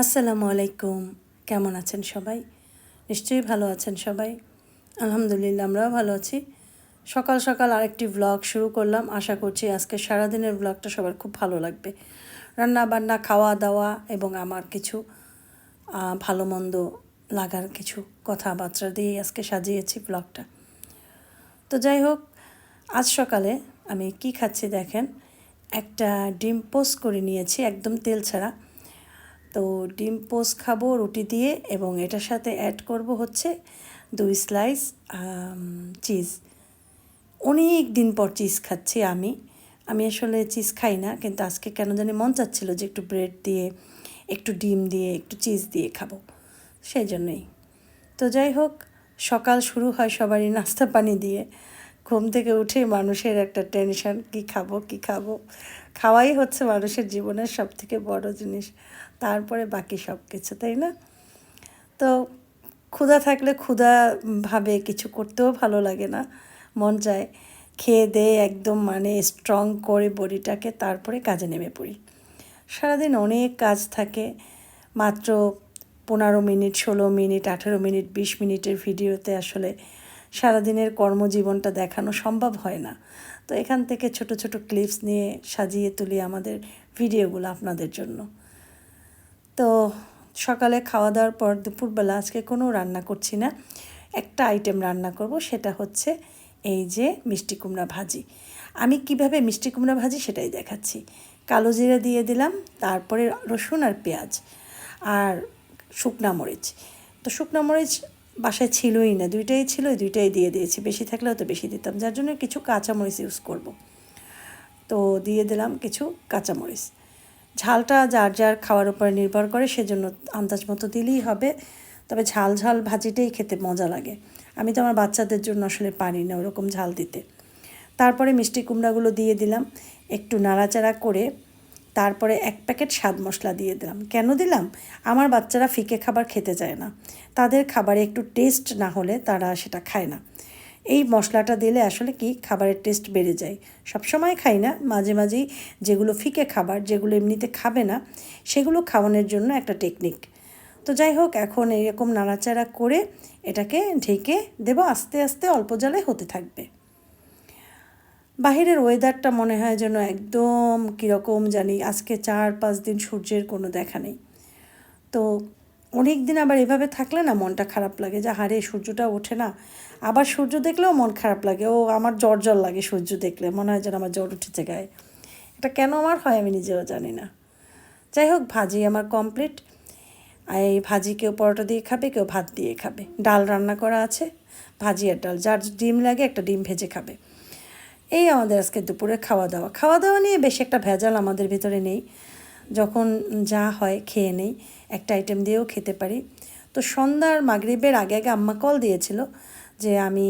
আসসালামু আলাইকুম। কেমন আছেন সবাই? নিশ্চয়ই ভালো আছেন সবাই। আলহামদুলিল্লাহ, আমরাও ভালো আছি। সকাল সকাল আরেকটি ব্লগ শুরু করলাম। আশা করছি আজকে সারাদিনের ব্লগটা সবার খুব ভালো লাগবে। রান্না বান্না খাওয়া দাওয়া এবং আমার কিছু ভালো মন্দ লাগার কিছু কথাবার্তা দিয়েই আজকে সাজিয়েছি ব্লগটা তো যাই হোক, আজ সকালে আমি কি খাচ্ছি দেখেন? একটা ডিম পোস্ট করে নিয়েছি, একদম তেল ছাড়া। তো ডিম পোস্ট খাব, রুটি দিয়ে এবং এটার সাথে অ্যাড করব হচ্ছে দুই স্লাইস চিজ অনেক দিন পর চিজ খাচ্ছি আমি। আমি আসলে চিজ খাই না, কিন্তু আজকে কেন জানি মন চাচ্ছিল যে একটু ব্রেড দিয়ে, একটু ডিম দিয়ে, একটু চিজ দিয়ে খাব। সেই জন্যই। তো যাই হোক, সকাল শুরু হয় সবারই নাস্তা পানি দিয়ে। ঘুম থেকে উঠে মানুষের একটা টেনশন কি খাব কি খাব? খাওয়াই হচ্ছে মানুষের জীবনের সব থেকে বড় জিনিস। তারপরে বাকি সব কিছু তাই না? তো ক্ষুধা থাকলে ক্ষুধা ভাবে কিছু করতেও ভালো লাগে না। মন চায় খেয়ে দেয়ে একদম মানে স্ট্রং করে বডিটাকে, তারপরে কাজে নেমে পড়ি। সারাদিন অনেক কাজ থাকে। মাত্র পনেরো মিনিট, ষোলো মিনিট, আঠেরো মিনিট, বিশ মিনিটের ভিডিওতে আসলে সারাদিনের কর্মজীবনটা দেখানো সম্ভব হয় না। তো এখান থেকে ছোট ছোট ক্লিপস নিয়ে সাজিয়ে তুলি আমাদের ভিডিওগুলো আপনাদের জন্য। তো সকালে খাওয়া দাওয়ার পর দুপুরবেলা আজকে কোনো রান্না করছি না। একটা আইটেম রান্না করব, সেটা হচ্ছে এই যে মিষ্টি কুমড়া ভাজি। আমি কীভাবে মিষ্টি কুমড়া ভাজি সেটাই দেখাচ্ছি। কালো জিরা দিয়ে দিলাম, তারপরে রসুন আর পেঁয়াজ আর শুকনা মরিচ। তো শুকনা মরিচ বাসায় ছিলই না। দুইটাই ছিল, দুইটাই দিয়ে দিয়েছি। বেশি থাকলে হয়তো বেশি দিতাম। যার জন্য কিছু কাঁচামরিচ ইউজ করব। তো দিয়ে দিলাম কিছু কাঁচামরিচ। ঝালটা যার যার খাওয়ার উপর নির্ভর করে, সেজন্য আন্দাজ মতো দিলেই হবে। তবে ঝাল ঝাল ভাজিটাই খেতে মজা লাগে। আমি তো আমার বাচ্চাদের জন্য আসলে পারি না ওরকম ঝাল দিতে। তারপরে মিষ্টি কুমড়াগুলো দিয়ে দিলাম। একটু নাড়াচাড়া করে তারপরে এক প্যাকেট স্বাদ মশলা দিয়ে দিলাম। কেন দিলাম? আমার বাচ্চারা ফিকে খাবার খেতে চায় না। তাদের খাবারে একটু টেস্ট না হলে তারা সেটা খায় না। এই মশলাটা দিলে আসলে কি? খাবারের টেস্ট বেড়ে যায়। সবসময় খাই না। মাঝে মাঝেই যেগুলো ফিকে খাবার, যেগুলো এমনিতে খাবে না, সেগুলো খাওয়ানোর জন্য একটা টেকনিক। তো যাই হোক, এখন এরকম নাড়াচাড়া করে এটাকে ঢেকে দেব। আস্তে আস্তে অল্প জালে হতে থাকবে। বাহিরের ওয়েদারটা মনে হয় যেন একদম কীরকম জানি, আজকে চার পাঁচ দিন সূর্যের কোনো দেখা নেই। তো অনেক দিন আবার এভাবে থাকলে না মনটা খারাপ লাগে যে হারে সূর্যটা ওঠে না। আবার সূর্য দেখলেও মন খারাপ লাগে, ও, আমার জ্বর জ্বর লাগে সূর্য দেখলে, মনে হয় যেন আমার জ্বর উঠেছে গায়ে। এটা কেন আমার হয় আমি নিজেও জানি না। যাই হোক, ভাজি আমার কমপ্লিট এই ভাজি কেউ পরোটা দিয়ে খাবে, কেউ ভাত দিয়ে খাবে। ডাল রান্না করা আছে, ভাজি আর ডাল। যার ডিম লাগে একটা ডিম ভেজে খাবে। এই আমাদের আজকে দুপুরে খাওয়া দাওয়া খাওয়া দাওয়া নিয়ে বেশি একটা ভেজাল আমাদের ভিতরে নেই। যখন যা হয় খেয়ে নেই, একটা আইটেম দিয়েও খেতে পারি। তো সন্ধ্যার মাগরিবের আগে আগে আম্মা কল দিয়েছিল যে আমি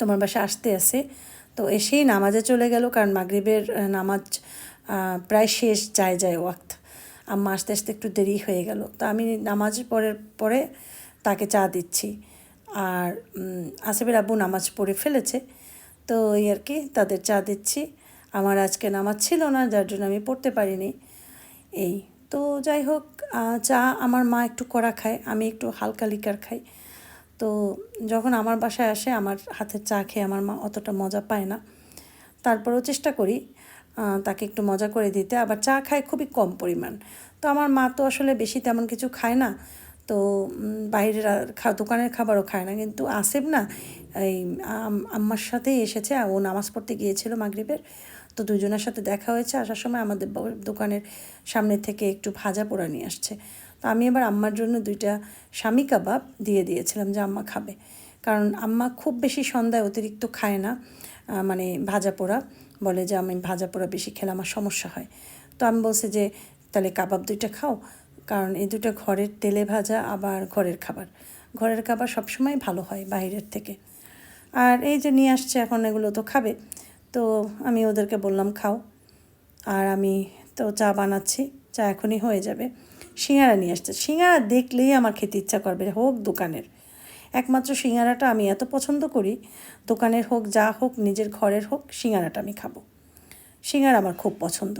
তোমার বাসায় আসতে আসে তো এসেই নামাজে চলে গেল, কারণ মাগরিবের নামাজ প্রায় শেষ যায় যায় ওয়াক্ত। আম্মা আসতে আসতে একটু দেরি হয়ে গেল। তো আমি নামাজ পড়ে পরে তাকে চা দিচ্ছি। আর আসিফের আব্বু নামাজ পড়ে ফেলেছে। তো এই আর কি, তাদের চা দিচ্ছি। আমার আজকে নামাজ ছিল না, যার জন্য আমি পড়তে পারিনি। এই, তো যাই হোক চা আমার মা একটু কড়া খায়, আমি একটু হালকা লিকার খাই। তো যখন আমার বাসায় আসে, আমার হাতের চা খেয়ে আমার মা অতটা মজা পায় না। তারপরেও চেষ্টা করি তাকে একটু মজা করে দিতে। আবার চা খায় খুবই কম পরিমাণ। তো আমার মা তো আসলে বেশি তেমন কিছু খায় না। তো বাইরের দোকানের খাবারও খায় না। কিন্তু আসেব না, এই আম্মার সাথেই এসেছে, ও নামাজ পড়তে গিয়েছিল মাগরিবের। তো দুজনের সাথে দেখা হয়েছে, আসার সময় আমাদের দোকানের সামনে থেকে একটু ভাজা পোড়া নিয়ে আসছে। তো আমি এবার আম্মার জন্য দুইটা স্বামী কাবাব দিয়ে দিয়েছিলাম যে আম্মা খাবে। কারণ আম্মা খুব বেশি সন্ধ্যায় অতিরিক্ত খায় না মানে ভাজা পোড়া। বলে যে আমি ভাজা পোড়া বেশি খেলে আমার সমস্যা হয়। তো আমি বলছি যে, তাহলে কাবাব দুইটা খাও। কারণ এই দুটো ঘরের তেলে ভাজা, আবার ঘরের খাবার। ঘরের খাবার সবসময় ভালো হয় বাইরের থেকে। আর এই যে নিয়ে আসছে এখন এগুলো তো খাবে। তো আমি ওদেরকে বললাম, খাও। আর আমি তো চা বানাচ্ছি, চা এখনই হয়ে যাবে। সিঙ্গারা নিয়ে আসছে। সিঙ্গারা দেখলেই আমার খেতে ইচ্ছা করবে, হোক দোকানের। একমাত্র সিঙ্গারাটা আমি এত পছন্দ করি, দোকানের হোক, যা হোক, নিজের ঘরের হোক, সিঙ্গারাটা আমি খাব। সিঙ্গারা আমার খুব পছন্দ।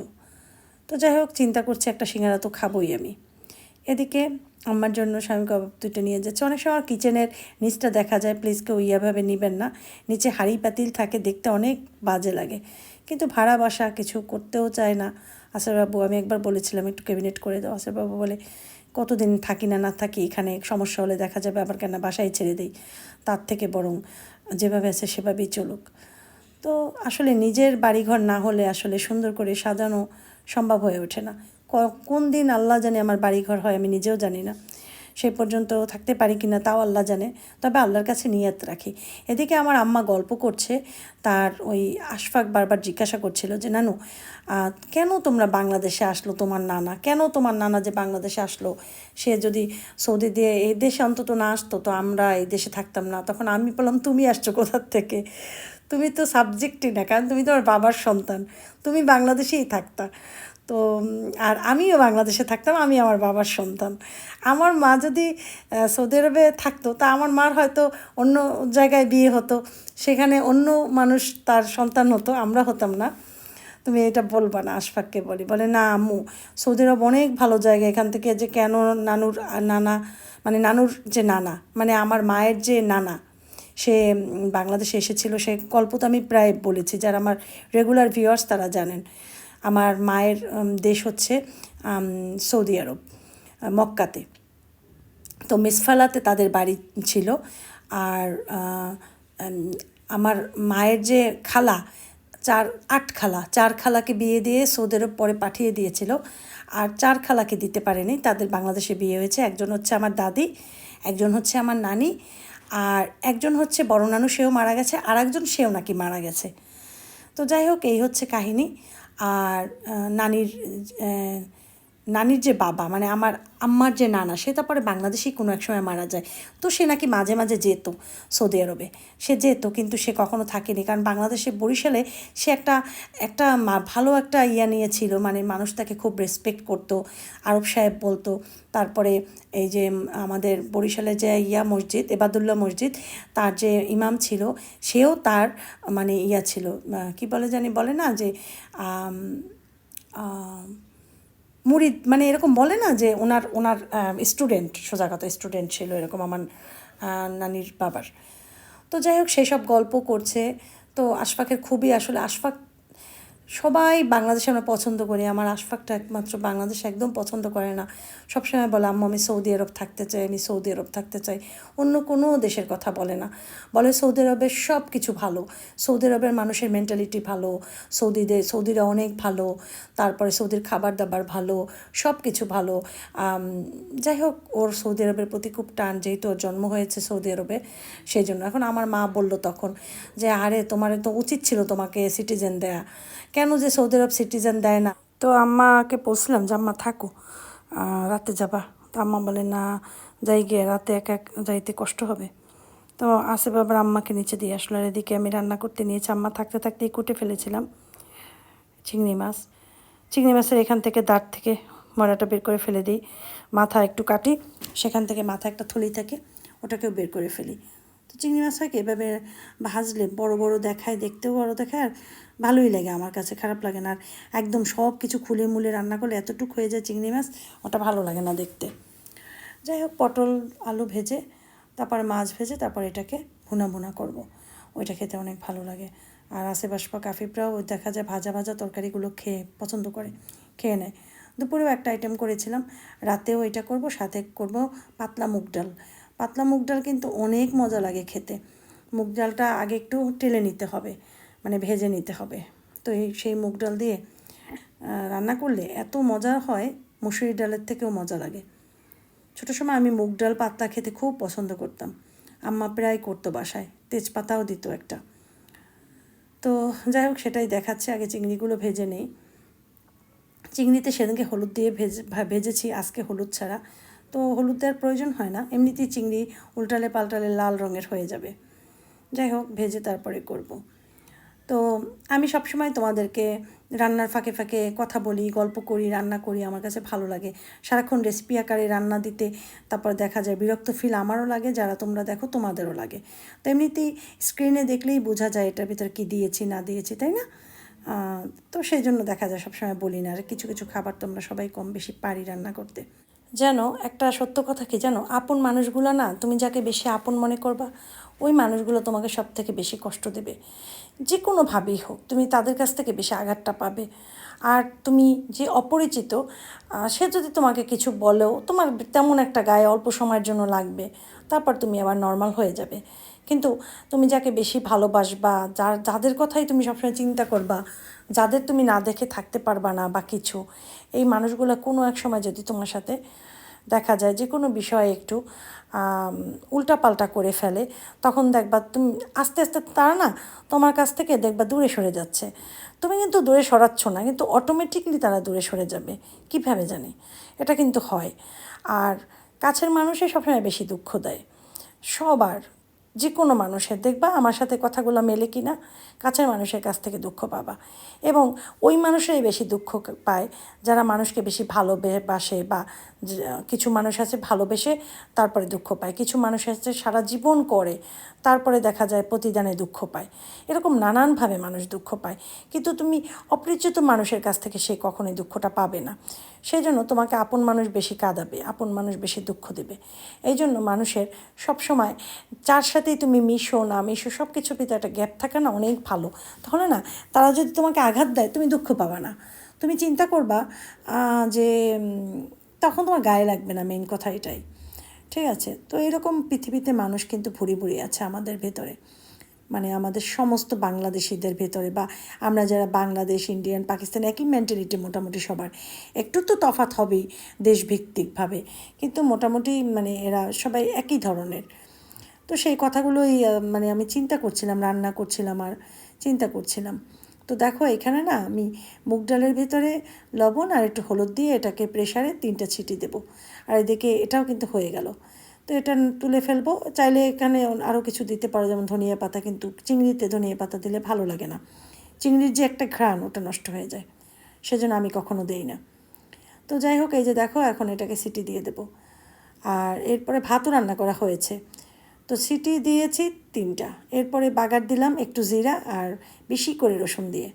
তো যাই হোক, চিন্তা করছি একটা সিঙ্গারা তো খাবোই আমি। এদিকে আমার জন্য স্বামী কাবাব দুটো নিয়ে যাচ্ছে। অনেক সময় কিচেনের নিচটা দেখা যায় প্লিজ কেউ ইয়াভাবে নেবেন না। নিচে হাঁড়ি পাতিল থাকে, দেখতে অনেক বাজে লাগে। কিন্তু ভাড়া বাসা কিছু করতেও চায় না। আসারবাবু আমি একবার বলেছিলাম, একটু ক্যাবিনেট করে দাও। আসারবাবু বলে, কতদিন থাকি না না থাকি, এখানে সমস্যা হলে দেখা যাবে, আবার কেন বাসায় ছেড়ে দিই। তার থেকে বরং যেভাবে আছে সেভাবেই চলুক। তো আসলে নিজের বাড়িঘর না হলে আসলে সুন্দর করে সাজানো সম্ভব হয়ে ওঠে না। কোন দিন আল্লাহ জানে আমার বাড়িঘর হয় আমি নিজেও জানি না। সেই পর্যন্ত থাকতে পারি কি না তাও আল্লাহ জানে। তবে আল্লাহর কাছে নিয়ত রাখি। এদিকে আমার আম্মা গল্প করছে, তার ওই আশফাক বারবার জিজ্ঞাসা করছিল যে, নানু কেন তোমরা বাংলাদেশে আসলো তোমার নানা? কেন তোমার নানা যে বাংলাদেশে আসলো? সে যদি সৌদি দিয়ে এই দেশে অন্তত না আসতো তো আমরা এই দেশে থাকতাম না। তখন আমি বললাম, তুমি আসছো কোথার থেকে? তুমি তো সাবজেক্টই না, কারণ তুমি তোমার বাবার সন্তান। তুমি বাংলাদেশেই থাকতা। তো আর আমিও বাংলাদেশে থাকতাম, আমি আমার বাবার সন্তান। আমার মা যদি সৌদি আরবে থাকতো, তা আমার মার হয়তো অন্য জায়গায় বিয়ে হতো, সেখানে অন্য মানুষ তার সন্তান হতো, আমরা হতাম না। তুমি এটা বলবা না, আশফাককে বলি, বলে, না, আম্মু, সৌদি আরব অনেক ভালো জায়গা, এখান থেকে যে কেন নানুর নানা মানে নানুর যে নানা মানে আমার মায়ের যে নানা, সে বাংলাদেশে এসেছিল, সে গল্প তো আমি প্রায় বলেছি, যারা আমার রেগুলার ভিউয়ার্স তারা জানেন। আমার মায়ের দেশ হচ্ছে সৌদি আরব মক্কাতে। তো মিসফালাতে তাদের বাড়ি ছিল। আর আমার মায়ের যে খালা, চার, আট খালা, চার খালাকে বিয়ে দিয়ে সৌদি আরব পরে পাঠিয়ে দিয়েছিল। আর চার খালাকে দিতে পারেনি, তাদের বাংলাদেশে বিয়ে হয়েছে। একজন হচ্ছে আমার দাদি, একজন হচ্ছে আমার নানি, আর একজন হচ্ছে বড় নানু, সেও মারা গেছে আর একজন সেও নাকি মারা গেছে। তো যাই হোক, এই হচ্ছে কাহিনী। আর নানির নানির যে বাবা মানে আমার আম্মার যে নানা, সে তারপরে বাংলাদেশেই কোনো এক সময় মারা যায়। তো সে নাকি মাঝে মাঝে যেত সৌদি আরবে। সে যেত কিন্তু সে কখনো থাকেনি। কারণ বাংলাদেশে বরিশালে সে একটা একটা ভালো একটা ইয়া নিয়েছিল। মানে মানুষ তাকে খুব রেসপেক্ট করতো, আরব সাহেব বলতো। তারপরে এই যে আমাদের বরিশালে যে ইয়া মসজিদ, এবাদুল্লাহ মসজিদ, তার যে ইমাম ছিল, সেও তার মানে ইয়া ছিল। কি বলে জানি, বলে না যে আম, মানে এরকম বলে না যে ওনার ওনার স্টুডেন্ট সোজা কথা স্টুডেন্ট ছিল এরকম আমার নানির বাবার। তো যাই হোক সেই সব গল্প করছে। তো আশফাকের খুবই আসলে আশফাক সবাই বাংলাদেশে আমরা পছন্দ করি। আমার আশফাকটা একমাত্র বাংলাদেশ একদম পছন্দ করে না। সবসময় বলে, আম্মু, আমি সৌদি আরব থাকতে চাই, আমি সৌদি আরব থাকতে চাই। অন্য কোনো দেশের কথা বলে না। বলে, সৌদি আরবের সব কিছু ভালো। সৌদি আরবের মানুষের মেন্টালিটি ভালো। সৌদিদের সৌদিরা অনেক ভালো। তারপরে সৌদির খাবার দাবার ভালো। সব কিছু ভালো যাই হোক, ওর সৌদি আরবের প্রতি খুব টান, যেহেতু ওর জন্ম হয়েছে সৌদি আরবে, সেই জন্য। এখন আমার মা বলল তখন যে, আরে, তোমার তো উচিত ছিল তোমাকে সিটিজেন দেয়া। কেন যে সৌদি আরব সিটিজেন দেয় না? তো আম্মাকে বলছিলাম যে, আম্মা, থাকো। রাতে যাবা। তো আম্মা বলে, না, যাই গিয়ে রাতে এক এক যাইতে কষ্ট হবে। তো আসে বাবার আম্মাকে নিচে দিয়ে আসলো। আর এদিকে আমি রান্না করতে নিয়েছি। আম্মা থাকতে থাকতেই কুটে ফেলেছিলাম চিংড়ি মাছ। চিংড়ি মাছের এখান থেকে দাঁত থেকে মরাটা বের করে ফেলে দিই। মাথা একটু কাটি, সেখান থেকে মাথা একটা থলি থাকে, ওটাকেও বের করে ফেলি। তো চিংড়ি মাছ হয় কি? এভাবে ভাজলে বড় বড় দেখায়, দেখতেও বড় দেখায় আর ভালোই লাগে আমার কাছে, খারাপ লাগে না। আর একদম সব কিছু খুলে মুলে রান্না করলে এতটুকু হয়ে যায় চিংড়ি মাছ, ওটা ভালো লাগে না দেখতে। যাই হোক, পটল, আলু ভেজে, তারপর মাছ ভেজে, তারপর এটাকে ভুনা ভুনা করব। ওইটা খেতে অনেক ভালো লাগে। আর আশেপাশ বা কাফিপরাও ওই দেখা যায় ভাজা ভাজা তরকারিগুলো খেয়ে পছন্দ করে, খেয়ে নেয়। দুপুরেও একটা আইটেম করেছিলাম, রাতেও এটা করব, সাথে করব পাতলা মুগ ডাল। পাতলা মুগ ডাল কিন্তু অনেক মজা লাগে খেতে। মুগ ডালটা আগে একটু টেলে নিতে হবে মানে ভেজে নিতে হবে। তো এই সেই মুগ ডাল দিয়ে রান্না করলে এত মজা হয় মুসুরি ডালের থেকেও মজা লাগে। ছোটো সময় আমি মুগ ডাল পাত্তা খেতে খুব পছন্দ করতাম। আম্মা প্রায় করতো বাসায়, তেজপাতাও দিত একটা। তো যাই হোক, সেটাই দেখাচ্ছে, আগে চিংড়িগুলো ভেজে নেই। চিংড়িতে সেদিনকে হলুদ দিয়ে ভেজে, ভেজেছি, আজকে হলুদ ছাড়া। তো হলুদ দেওয়ার প্রয়োজন হয় না। এমনিতেই চিংড়ি উল্টালে পাল্টালে লাল রঙের হয়ে যাবে। যাই হোক, ভেজে তারপরে করব। তো আমি সবসময় তোমাদেরকে রান্নার ফাঁকে ফাঁকে কথা বলি, গল্প করি, রান্না করি, আমার কাছে ভালো লাগে। সারাক্ষণ রেসিপি আকারে রান্না দিতে, তারপর দেখা যায় বিরক্ত ফিল আমারও লাগে, যারা তোমরা দেখো তোমাদেরও লাগে। তো এমনিতেই স্ক্রিনে দেখলেই বোঝা যায় এটার ভিতরে কী দিয়েছি, না দিয়েছি, তাই না? তো সেই জন্য দেখা যায় সবসময় বলি না, আর কিছু কিছু খাবার তোমরা সবাই কম বেশি পারি রান্না করতে। যেন একটা সত্য কথা কি? জানো আপন মানুষগুলো না, তুমি যাকে বেশি আপন মনে করবা, ওই মানুষগুলো তোমাকে সব থেকে বেশি কষ্ট দেবে। যে কোনোভাবেই হোক, তুমি তাদের কাছ থেকে বেশি আঘাতটা পাবে। আর তুমি যে অপরিচিত সে যদি তোমাকে কিছু বলেও, তোমার তেমন একটা গায়ে অল্প সময়ের জন্য লাগবে, তারপর তুমি আবার নর্মাল হয়ে যাবে। কিন্তু তুমি যাকে বেশি ভালোবাসবা, যার, যাদের কথাই তুমি সবসময় চিন্তা করবা যাদের তুমি না দেখে থাকতে পারবা না বা কিছু, এই মানুষগুলো কোনো এক সময় যদি তোমার সাথে দেখা যায় যে কোনো বিষয়ে একটু উল্টাপাল্টা করে ফেলে, তখন দেখবা তুমি আস্তে আস্তে তারা না তোমার কাছ থেকে দেখবা দূরে সরে যাচ্ছে। তুমি কিন্তু দূরে সরাচ্ছ না, কিন্তু অটোমেটিকলি তারা দূরে সরে যাবে। কীভাবে জানি? এটা কিন্তু হয়। আর কাছের মানুষই সবসময় বেশি দুঃখ দেয়। সবার যে কোনো মানুষের। দেখবা আমার সাথে কথাগুলো মেলে কি না কাছের মানুষের কাছ থেকে দুঃখ পাবা। এবং ওই মানুষেরই বেশি দুঃখ পায়, যারা মানুষকে বেশি ভালোবাসে বা কিছু মানুষ আছে ভালোবেসে তারপরে দুঃখ পায়, কিছু মানুষ আছে সারা জীবন করে তারপরে দেখা যায় প্রতিদানে দুঃখ পায়। এরকম নানানভাবে মানুষ দুঃখ পায়। কিন্তু তুমি অপরিচিত মানুষের কাছ থেকে সে কখনোই দুঃখটা পাবে না। সেই জন্য তোমাকে আপন মানুষ বেশি কাঁদাবে, আপন মানুষ বেশি দুঃখ দেবে। এই জন্য মানুষের সবসময় যার সাথেই তুমি মিশো না, মিশো সব কিছুর ভিতরে একটা গ্যাপ থাকা না অনেক ভালো। তাহলে না, তারা যদি তোমাকে আঘাত দেয়, তুমি দুঃখ পাবা না। তুমি চিন্তা করবা যে তখন তোমার গায়ে লাগবে না মেন কথা এটাই। ঠিক আছে? তো এরকম পৃথিবীতে মানুষ কিন্তু ভুরি ভুরি আছে আমাদের ভেতরে। মানে আমাদের সমস্ত বাংলাদেশিদের ভেতরে বা আমরা যারা বাংলাদেশ, ইন্ডিয়ান, পাকিস্তান, একই মেন্টালিটি মোটামুটি সবার। একটু তো তফাৎ হবেই দেশভিত্তিকভাবে। কিন্তু মোটামুটি মানে এরা সবাই একই ধরনের। তো সেই কথাগুলোই মানে আমি চিন্তা করছিলাম, রান্না করছিলাম আর চিন্তা করছিলাম। তো দেখো, এখানে না আমি মুগ ডালের ভেতরে লবণ আর একটু হলুদ দিয়ে এটাকে প্রেশারে তিনটা ছিটি দেবো। আর এদিকে এটাও কিন্তু হয়ে গেল। তো এটা তুলে ফেলব। চাইলে এখানে আরও কিছু দিতে পারো, যেমন ধনিয়া পাতা, কিন্তু চিংড়িতে ধনিয়া পাতা দিলে ভালো লাগে না। চিংড়ির যে একটা ঘ্রাণ, ওটা নষ্ট হয়ে যায়। সেজন্য আমি কখনো দেই না। তো যাই হোক, এই যে দেখো, এখন এটাকে সিটি দিয়ে দেবো। আর এরপরে ভাতও রান্না করা হয়েছে। তো সিটি দিয়েছি তিনটা। এরপরে বাগার দিলাম একটু জিরা আর বেশি করে রসুন দিয়ে।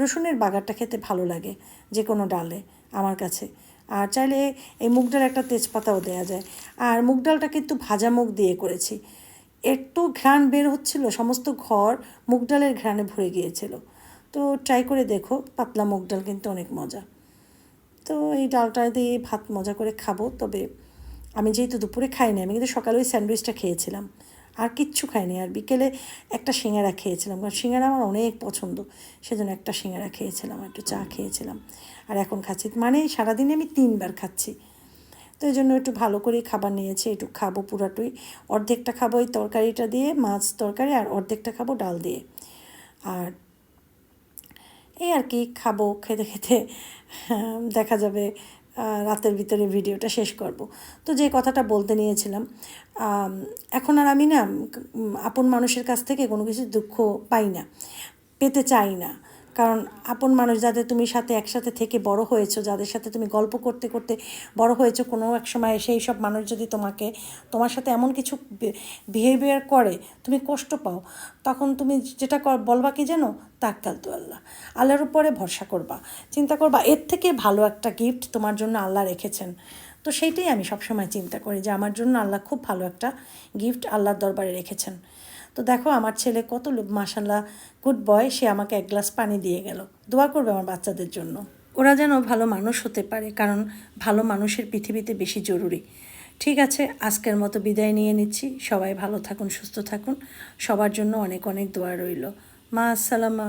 রসুনের বাগারটা খেতে ভালো লাগে যে কোনো ডালে আমার কাছে। আর চাইলে এই মুগ ডাল একটা তেজপাতাও দেওয়া যায়। আর মুগ ডালটা কিন্তু ভাজা মুগ দিয়ে করেছি। একটু ঘ্রাণ বের হচ্ছিল, সমস্ত ঘর মুগ ডালের ঘ্রাণে ভরে গিয়েছিল। তো ট্রাই করে দেখো, পাতলা মুগ ডাল কিন্তু অনেক মজা। তো এই ডালটা দিয়ে ভাত মজা করে খাব, তবে আমি যেহেতু দুপুরে খাইনি, আমি কিন্তু সকালে ওই স্যান্ডউইচটা খেয়েছিলাম। আর কিচ্ছু খাইনি, আর বিকেলে একটা সিঙ্গারা খেয়েছিলাম, কারণ সিঙ্গারা আমার অনেক পছন্দ, সেজন্য একটা সিঙ্গারা খেয়েছিলাম একটু চা খেয়েছিলাম, আর এখন খাচ্ছি। মানে সারাদিনে আমি তিনবার খাচ্ছি। তো এই জন্য একটু ভালো করে খাবার নিয়েছি, একটু খাব পুরাটুই। অর্ধেকটা খাব এই তরকারিটা দিয়ে, মাছ তরকারি, আর অর্ধেকটা খাব ডাল দিয়ে। আর এই আর কি, খাব খেতে খেতে। দেখা যাবে রাতের ভিতরে ভিডিওটা শেষ করব। তো যে কথাটা বলতে নিয়েছিলাম এখন আর আমি না আপন মানুষের কাছ থেকে কোনো কিছু দুঃখ পাই না, পেতে চাই না। কারণ আপন মানুষ যাদের তুমি সাথে একসাথে থেকে বড় হয়েছো, যাদের সাথে তুমি গল্প করতে করতে বড় হয়েছো, কোনো এক সময় সেই সব মানুষ যদি তোমাকে, তোমার সাথে এমন কিছু বিহেভিয়ার করে, তুমি কষ্ট পাও, তখন তুমি যেটা বলবা কি জানো তাক্কাল তো আল্লাহ। আল্লাহর উপরে ভরসা করবা, চিন্তা করবা, এর থেকে ভালো একটা গিফট তোমার জন্য আল্লাহ রেখেছেন। তো সেইটাই আমি সবসময় চিন্তা করি যে আমার জন্য আল্লাহ খুব ভালো একটা গিফট আল্লাহর দরবারে রেখেছেন। তো দেখো, আমার ছেলে কত মাসাল্লাহ গুড বয় সে আমাকে এক গ্লাস পানি দিয়ে গেল। দোয়া করবে আমার বাচ্চাদের জন্য। ওরা যেন ভালো মানুষ হতে পারে, কারণ ভালো মানুষের পৃথিবীতে বেশি জরুরি। ঠিক আছে, আজকের মতো বিদায় নিয়ে নিচ্ছি। সবাই ভালো থাকুন, সুস্থ থাকুন। সবার জন্য অনেক অনেক দোয়া রইল। মা, আসসালামা।